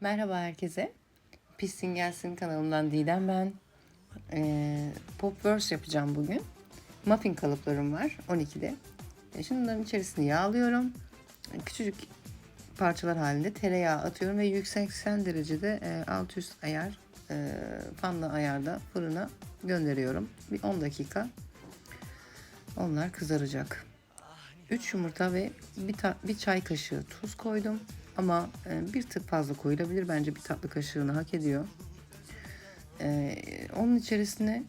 Merhaba herkese. Pissin Gelsin kanalımdan Didem ben. Ee, Popverse yapacağım bugün. Muffin kalıplarım var 12'de. E, Şimdi bunların içerisine yağlıyorum. Küçücük parçalar halinde tereyağı atıyorum ve yüksek 80 derecede e, alt üst ayar e, fanlı ayarda fırına gönderiyorum. Bir 10 dakika onlar kızaracak. 3 yumurta ve bir, bir çay kaşığı tuz koydum. Ama e, bir tık fazla koyulabilir. Bence bir tatlı kaşığını hak ediyor. E, onun içerisine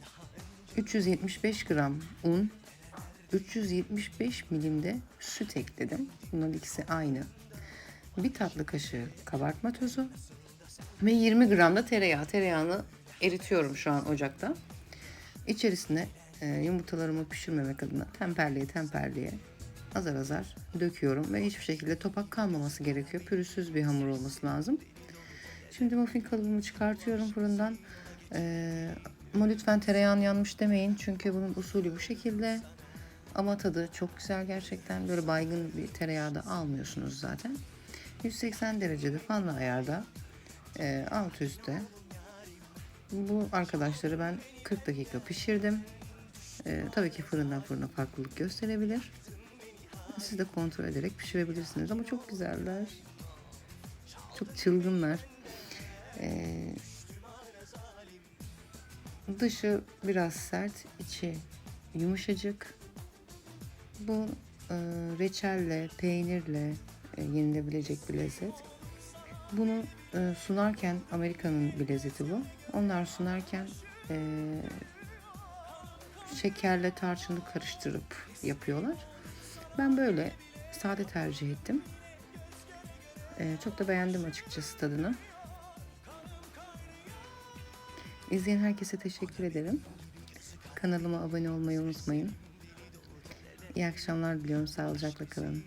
375 gram un, 375 milimde süt ekledim. Bunların ikisi aynı. Bir tatlı kaşığı kabartma tozu ve 20 gram da tereyağı. Tereyağını eritiyorum şu an ocakta. İçerisine e, yumurtalarımı pişirmemek adına temperliye temperliye azar azar döküyorum ve hiçbir şekilde topak kalmaması gerekiyor. Pürüzsüz bir hamur olması lazım. Şimdi muffin kalıbımı çıkartıyorum fırından. E, ama lütfen tereyağın yanmış demeyin çünkü bunun usulü bu şekilde. Ama tadı çok güzel gerçekten. Böyle baygın bir tereyağı da almıyorsunuz zaten. 180 derecede fanlı ayarda e, alt üstte bu arkadaşları ben 40 dakika pişirdim. Ee, tabii ki fırından fırına farklılık gösterebilir. Siz de kontrol ederek pişirebilirsiniz ama çok güzeller. Çok çılgınlar. Ee, dışı biraz sert, içi yumuşacık. Bu e, reçelle, peynirle e, yenilebilecek bir lezzet. Bunu e, sunarken Amerika'nın bir lezzeti bu. Onlar sunarken e, şekerle tarçını karıştırıp yapıyorlar. Ben böyle sade tercih ettim. E, çok da beğendim açıkçası tadını. İzleyen herkese teşekkür ederim. Kanalıma abone olmayı unutmayın. İyi akşamlar diliyorum. Sağlıcakla kalın.